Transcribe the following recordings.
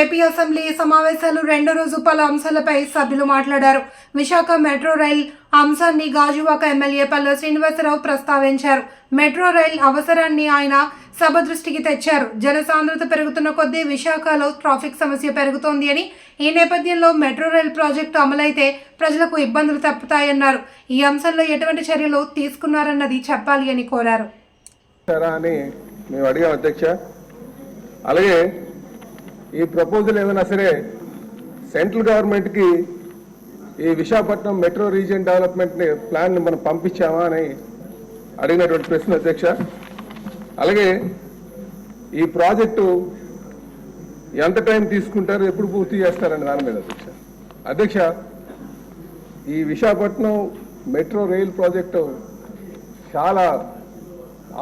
AP assembly సమావేశాలు రెండో రోజు పలు అంశాలపై సభ్యులు మాట్లాడారు. విశాఖ మెట్రో రైల్ అంశాన్ని గాజువాక ఎమ్మెల్యే పల్లె శ్రీనివాసరావు ప్రస్తావించారు. మెట్రో రైల్ అవసరాన్ని ఆయన సభ దృష్టికి తెచ్చారు. జనసాంద్రత పెరుగుతున్న కొద్దీ విశాఖలో ట్రాఫిక్ సమస్య పెరుగుతోంది అని ఈ నేపథ్యంలో మెట్రో రైల్ ప్రాజెక్టు అమలైతే ప్రజలకు ఇబ్బందులు తప్పుతాయన్నారు. ఈ అంశంలో ఎటువంటి చర్యలు తీసుకున్నారన్నది చెప్పాలి అని కోరారు. మేము అడిగాం అధ్యక్ష. అలాగే ఈ ప్రపోజల్ ఏమైనా సరే సెంట్రల్ గవర్నమెంట్కి ఈ విశాఖపట్నం మెట్రో రీజియన్ డెవలప్మెంట్ ప్లాన్ని మనం పంపించామా అని అడిగినటువంటి ప్రశ్న అధ్యక్ష. అలాగే ఈ ప్రాజెక్టు ఎంత టైం తీసుకుంటారు ఎప్పుడు పూర్తి చేస్తారని దాని మీద అధ్యక్ష. అధ్యక్ష ఈ విశాఖపట్నం మెట్రో రైల్ ప్రాజెక్టు చాలా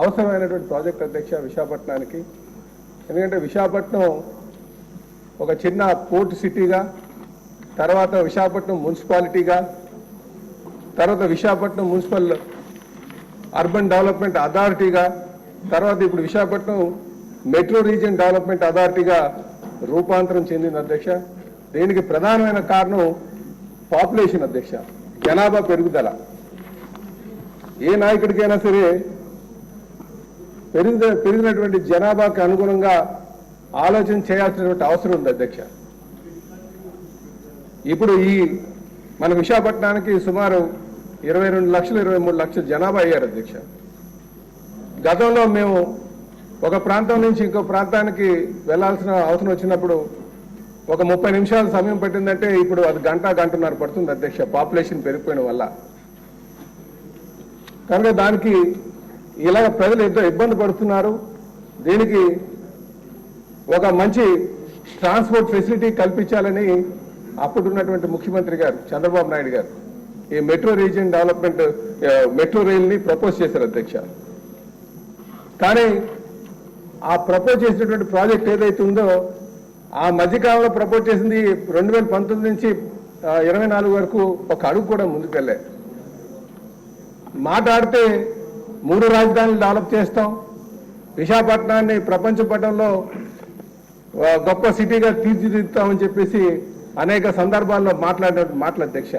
అవసరమైనటువంటి ప్రాజెక్ట్ అధ్యక్ష విశాఖపట్నానికి. ఎందుకంటే విశాఖపట్నం ఒక చిన్న పోర్ట్ సిటీగా తర్వాత విశాఖపట్నం మున్సిపాలిటీగా తర్వాత విశాఖపట్నం మున్సిపల్ అర్బన్ డెవలప్మెంట్ అథారిటీగా తర్వాత ఇప్పుడు విశాఖపట్నం మెట్రో రీజియన్ డెవలప్మెంట్ అథారిటీగా రూపాంతరం చెందింది అధ్యక్ష. దీనికి ప్రధానమైన కారణం పాపులేషన్ అధ్యక్ష జనాభా పెరుగుదల. ఏ నాయకుడికైనా సరే పెరిగిన పెరిగినటువంటి జనాభాకి అనుగుణంగా ఆలోచన చేయాల్సినటువంటి అవసరం ఉంది అధ్యక్ష. ఇప్పుడు ఈ మన విశాఖపట్నానికి సుమారు ఇరవై రెండు లక్షలు ఇరవై మూడు లక్షలు జనాభా అయ్యారు అధ్యక్ష. గతంలో మేము ఒక ప్రాంతం నుంచి ఇంకో ప్రాంతానికి వెళ్ళాల్సిన అవసరం వచ్చినప్పుడు ఒక ముప్పై నిమిషాల సమయం పట్టిందంటే ఇప్పుడు అది గంట గంటన్నర పడుతుంది అధ్యక్ష పాపులేషన్ పెరిగిపోయిన వల్ల. కనుక దానికి ఇలాగ ప్రజలు ఎంతో ఇబ్బంది పడుతున్నారు. దీనికి ఒక మంచి ట్రాన్స్పోర్ట్ ఫెసిలిటీ కల్పించాలని అప్పుడున్నటువంటి ముఖ్యమంత్రి గారు చంద్రబాబు నాయుడు గారు ఈ మెట్రో రీజియన్ డెవలప్మెంట్ మెట్రో రైల్ని ప్రపోజ్ చేశారు అధ్యక్ష. కానీ ఆ ప్రపోజ్ చేసినటువంటి ప్రాజెక్ట్ ఏదైతే ఉందో ఆ మధ్యకాలంలో ప్రపోజ్ చేసింది రెండు వేల పంతొమ్మిది నుంచి ఇరవై నాలుగు వరకు ఒక అడుగు కూడా ముందుకు వెళ్ళే మాట్లాడితే మూడు రాజధానులు డెవలప్ చేస్తాం. విశాఖపట్నాన్ని ప్రపంచ పటంలో గొప్ప సిటీగా తీర్చిదిద్దుతామని చెప్పేసి అనేక సందర్భాల్లో మాట్లాడిన మాటల అధ్యక్ష.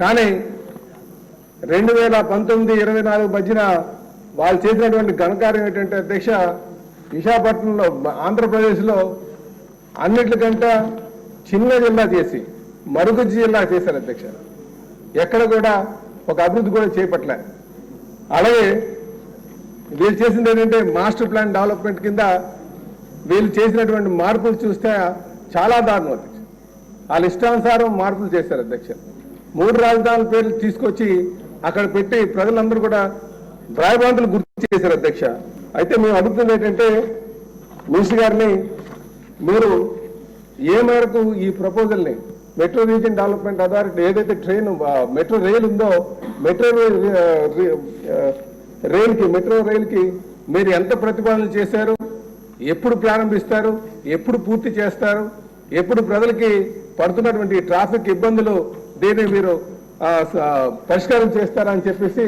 కానీ రెండు వేల పంతొమ్మిది ఇరవై నాలుగు మధ్యన వాళ్ళు చేసినటువంటి ఘనకార్యం ఏంటంటే అధ్యక్ష విశాఖపట్నంలో ఆంధ్రప్రదేశ్లో అన్నిటికంటే చిన్న జిల్లా చేసి మరుగుజ్జు జిల్లా చేశారు అధ్యక్ష. ఎక్కడ కూడా ఒక అభివృద్ధి కూడా చేపట్టలే. అలాగే వీళ్ళు చేసింది ఏంటంటే మాస్టర్ ప్లాన్ డెవలప్మెంట్ కింద వీళ్ళు చేసినటువంటి మార్పులు చూస్తే చాలా దారుణం అధ్యక్ష వాళ్ళ ఇష్టానుసారం మార్పులు చేశారు అధ్యక్ష. మూడు రాజధానుల పేర్లు తీసుకొచ్చి అక్కడ పెట్టి ప్రజలందరూ కూడా భయభ్రాంతులు గుర్తు చేశారు అధ్యక్ష. అయితే మేము అడుగుతుంది ఏంటంటే మినిస్టర్ గారిని మీరు ఏ మేరకు ఈ ప్రపోజల్ని మెట్రో రీజియన్ డెవలప్మెంట్ అథారిటీ ఏదైతే ట్రైన్ మెట్రో రైల్ ఉందో మెట్రో రైల్కి మెట్రో రైల్కి మీరు ఎంత ప్రతిపాదన చేశారు? ఎప్పుడు ప్రారంభిస్తారు? ఎప్పుడు పూర్తి చేస్తారు? ఎప్పుడు ప్రజలకి పడుతున్నటువంటి ట్రాఫిక్ ఇబ్బందులు దీన్ని మీరు పరిష్కారం చేస్తారా అని చెప్పేసి